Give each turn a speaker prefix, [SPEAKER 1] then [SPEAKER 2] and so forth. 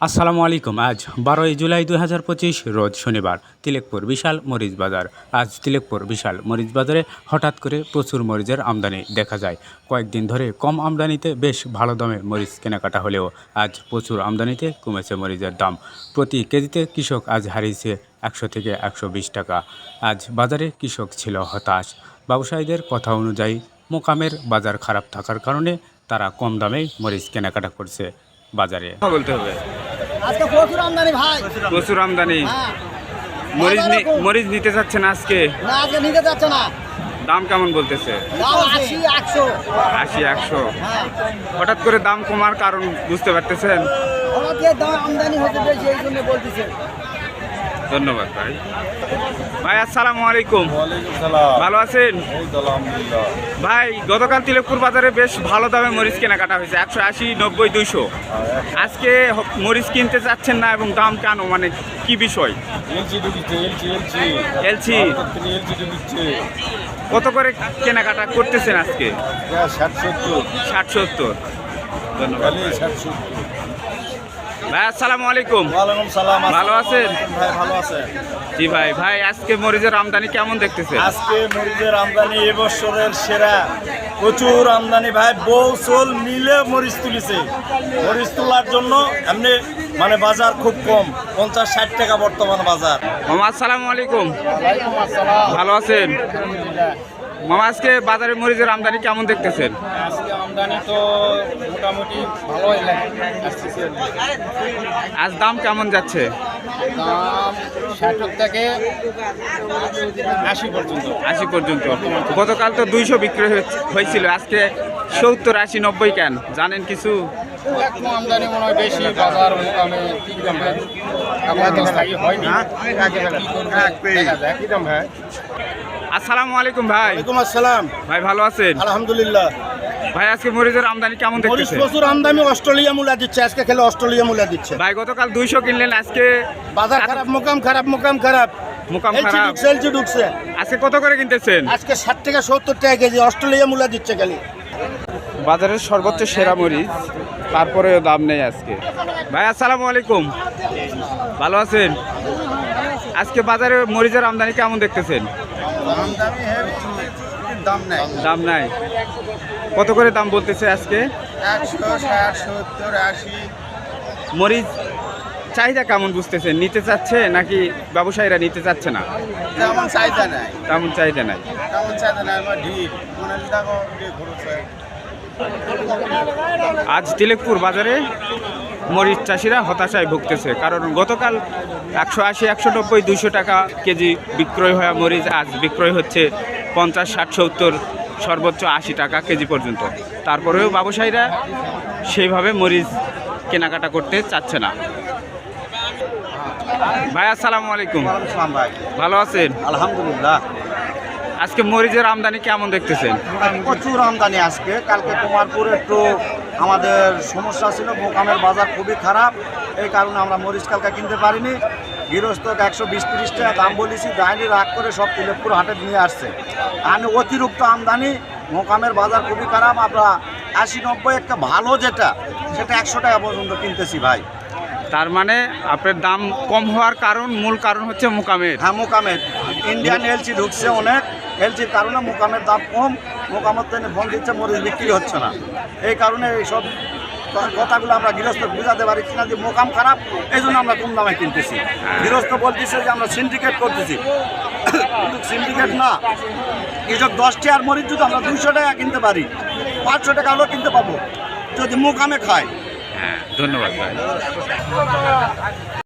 [SPEAKER 1] আসসালামু আলাইকুম। আজ বারোই জুলাই দুই হাজার পঁচিশ, রোজ শনিবার। তিলেকপুর বিশাল মরিচ বাজার। আজ তিলেকপুর বিশাল মরিচ বাজারে হঠাৎ করে প্রচুর মরিচের আমদানি দেখা যায়। কয়েকদিন ধরে কম আমদানিতে বেশ ভালো দামে মরিচ কেনাকাটা হলেও আজ প্রচুর আমদানিতে কমেছে মরিচের দাম। প্রতি কেজিতে কৃষক আজ হারিয়েছে একশো থেকে একশো বিশ টাকা। আজ বাজারে কৃষক ছিল হতাশ। ব্যবসায়ীদের কথা অনুযায়ী মোকামের বাজার খারাপ থাকার কারণে তারা কম দামে মরিচ কেনাকাটা করছে। বাজারে। বলতে হবে।
[SPEAKER 2] প্রচুর আমদানি ভাই।
[SPEAKER 1] প্রচুর আমদানি।
[SPEAKER 2] হ্যাঁ।
[SPEAKER 1] মরিচ নি- মরিচ নিতে চাচ্ছেন আজকে।
[SPEAKER 2] না আজকে নিতে চাচ্ছে না।
[SPEAKER 1] দাম কেমন বলতেছে?
[SPEAKER 2] আশি একশো।
[SPEAKER 1] আশি একশো।
[SPEAKER 2] হ্যাঁ।
[SPEAKER 1] হঠাৎ করে দাম কমার কারণ বুঝতে পারতেছেন?
[SPEAKER 2] আমদানি হতে এই জন্য বলতেছে।
[SPEAKER 1] ধন্যবাদ ভাই। ভাই আসসালামু আলাইকুম। ভালো আছেন? ভাই গতকাল তিলকপুর বাজারে বেশ ভালো দামে মরিচ কেনাকাটা হয়েছে একশো আশি নব্বই দুইশো। আজকে হ- মরিচ কিনতে চাচ্ছেন না এবং দাম কেন? মানে কি বিষয়? এলসি কত করে কেনাকাটা করতেছেন আজকে?
[SPEAKER 3] ষাট সত্তর।
[SPEAKER 1] ষাট সত্তর। ধন্যবাদ ভাই।
[SPEAKER 3] ষাট
[SPEAKER 1] আসসালামু আলাইকুম।
[SPEAKER 3] ওয়ালাইকুম সালাম
[SPEAKER 1] ভালো আছেন?
[SPEAKER 3] ভাই ভালো আছে
[SPEAKER 1] জি ভাই ভাই আজকে মরিচের আমদানি কেমন দেখতেছেন?
[SPEAKER 3] আজকে মরিচের আমদানি এবছরের সেরা। প্রচুর আমদানি ভাই বউ সোল মিলে মরিচ তুলিছে। মরিচ তোলার জন্য এমনি মানে বাজার খুব কম পঞ্চাশ ষাট টাকা বর্তমান বাজার।
[SPEAKER 1] মামা আসসালামু আলাইকুম। ভালো আছেন? মামা আজকে বাজারে মরিচের আমদানি কেমন দেখতেছেন?
[SPEAKER 3] আমদানি তো মোটামুটি ভালোই আসতেছে
[SPEAKER 1] আজ দাম কেমন যাচ্ছে?
[SPEAKER 3] দাম থেকে আশি পর্যন্ত।
[SPEAKER 1] আশি পর্যন্ত। গতকাল তো দুইশো বিক্রি হয়েছিল আজকে সত্তর আশি নব্বই কেন? জানেন কিছু?
[SPEAKER 3] আমদানি মনে হয় বেশি বাজার মোকামে কি দাম হয়নি। কি দাম ভাই?
[SPEAKER 1] আসসালামু আলাইকুম ভাই।
[SPEAKER 3] আসসালাম।
[SPEAKER 1] ভাই ভালো আছেন?
[SPEAKER 3] আলহামদুলিল্লাহ।
[SPEAKER 1] ভাই আজকে মরিচের আমদানি কেমন
[SPEAKER 3] মরিচ
[SPEAKER 1] দেখতেছেন
[SPEAKER 3] প্রচুর আমদানি অস্ট্রেলিয়া মূলা দিচ্ছে আজকে খেলে অস্ট্রেলিয়া মূলা দিচ্ছে।
[SPEAKER 1] ভাই গতকাল দুইশো কিনলেন আজকে
[SPEAKER 3] বাজার খারাপ মোকাম খারাপ মোকাম খারাপ।
[SPEAKER 1] মোকাম
[SPEAKER 3] এলচি
[SPEAKER 1] খারাপ।
[SPEAKER 3] ঢুকছে এলচি ঢুকছে।
[SPEAKER 1] আজকে কত করে কিনতেছেন?
[SPEAKER 3] আজকে ষাট থেকে সত্তর টাকা কেজি অস্ট্রেলিয়া মূলা দিচ্ছে খালি।
[SPEAKER 1] বাজারের সর্বোচ্চ সেরা মরিচ তারপরেও দাম নেই আজকে। ভাই আসসালামু আলাইকুম। ভালো আছেন? আজকে বাজারে মরিচের আমদানি কেমন দেখতেছেন?
[SPEAKER 3] দাম নেই।
[SPEAKER 1] দাম নাই। কত করে দাম বলতেছে আজকে? মরিচ চাহিদা কেমন বুঝতেছে নিতে চাচ্ছে নাকি ব্যবসায়ীরা নিতে চাচ্ছে না?
[SPEAKER 3] তেমন চাহিদা নাই।
[SPEAKER 1] তেমন চাহিদা নাই।
[SPEAKER 3] তেমন চাহিদা নাই আমার ঢিপ। দেখো ঢিপ খরচ
[SPEAKER 1] আজ তিলেকপুর বাজারে মরিচ চাষিরা হতাশায় ভুগতেছে কারণ গতকাল একশো আশি একশো নব্বই দুশো টাকা কেজি বিক্রয় হওয়া মরিচ আজ বিক্রয় হচ্ছে পঞ্চাশ ষাট সত্তর সর্বোচ্চ আশি টাকা কেজি পর্যন্ত। তারপরেও ব্যবসায়ীরা সেইভাবে মরিচ কেনাকাটা করতে চাচ্ছে না। ভাই আসসালামু আলাইকুম।
[SPEAKER 3] আসসালাম ভাই।
[SPEAKER 1] ভালো আছেন?
[SPEAKER 3] আলহামদুলিল্লাহ।
[SPEAKER 1] আজকে মরিচের আমদানি কেমন দেখতেছেন?
[SPEAKER 3] প্রচুর আমদানি আজকে। কালকে কুমারপুরে একটু আমাদের সমস্যা ছিল মোকামের বাজার খুবই খারাপ। এই কারণে আমরা মরিচ কালকা কিনতে পারিনি। গৃহস্থ একশো বিশ তিরিশ টাকা দাম বলেছি দায়নি রাগ করে সব তিলেকপুর হাটে নিয়ে আসছে। আর অতিরিক্ত আমদানি মোকামের বাজার খুবই খারাপ আমরা আশি নব্বই একটা ভালো যেটা সেটা একশো টাকা পর্যন্ত কিনতেছি ভাই।
[SPEAKER 1] তার মানে আপনার দাম কম হওয়ার কারণ মূল কারণ হচ্ছে মোকামের।
[SPEAKER 3] হ্যাঁ মোকামের। ইন্ডিয়ান এলচি ঢুকছে অনেক এলচির কারণে মোকামের দাম কম মোকামের ফোন দিচ্ছে মরিচ বিক্রি হচ্ছে না। এই কারণে এইসব কথাগুলো আমরা গৃহস্থ বুঝাতে পারি না যে মোকাম খারাপ এই জন্য আমরা কম দামে কিনতেছি। গৃহস্থ বলতেছে যে আমরা সিন্ডিকেট করতেছি। সিন্ডিকেট না। কৃষক দশটি আর মরিচ যদি আমরা দুশো টাকা কিনতে পারি, পাঁচশো টাকা হলেও কিনতে পাবো। যদি মোকামে খায়।
[SPEAKER 1] হ্যাঁ ধন্যবাদ